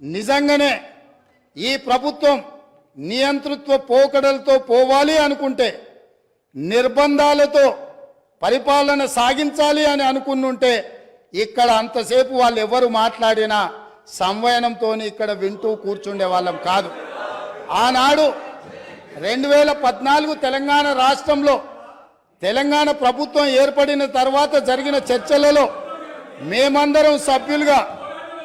నిజంగానే ఈ ప్రభుత్వం నియంతృత్వ పోకడలతో పోవాలి అనుకుంటే నిర్బంధాలతో పరిపాలన సాగించాలి అని అనుకున్నుంటే ఇక్కడ అంతసేపు వాళ్ళు ఎవరు మాట్లాడినా సంవయనంతో ఇక్కడ వింటూ కూర్చుండే వాళ్ళం కాదు. ఆనాడు రెండు వేల పద్నాలుగు తెలంగాణ రాష్ట్రంలో తెలంగాణ ప్రభుత్వం ఏర్పడిన తర్వాత జరిగిన చర్చలలో మేమందరం సభ్యులుగా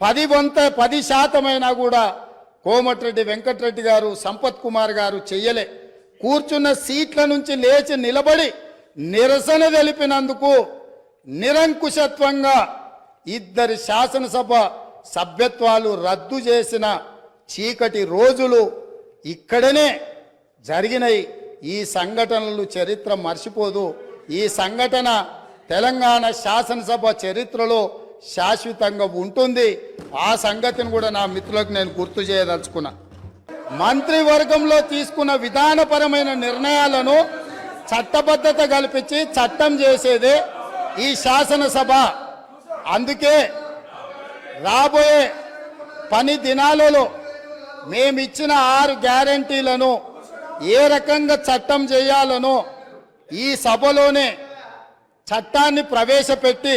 పది వంత పది శాతమైనా కూడా కోమటిరెడ్డి వెంకటరెడ్డి గారు సంపత్ కుమార్ గారు చెయ్యలే. కూర్చున్న సీట్ల నుంచి లేచి నిలబడి నిరసన తెలిపినందుకు నిరంకుశత్వంగా ఇద్దరి శాసనసభ సభ్యత్వాలు రద్దు చేసిన చీకటి రోజులు ఇక్కడనే జరిగినాయి. ఈ సంఘటనలు చరిత్ర మర్చిపోదు. ఈ సంఘటన తెలంగాణ శాసనసభ చరిత్రలో శాశ్వతంగా ఉంటుంది. ఆ సంగతిని కూడా నా మిత్రులకు నేను గుర్తు చేయదలుచుకున్నా. మంత్రివర్గంలో తీసుకున్న విధానపరమైన నిర్ణయాలను చట్టబద్ధత కల్పించి చట్టం చేసేదే ఈ శాసనసభ. అందుకే రాబోయే పని దినాలలో మేమిచ్చిన ఆరు గ్యారంటీలను ఏ రకంగా చట్టం చేయాలనో ఈ సభలోనే చట్టాన్ని ప్రవేశపెట్టి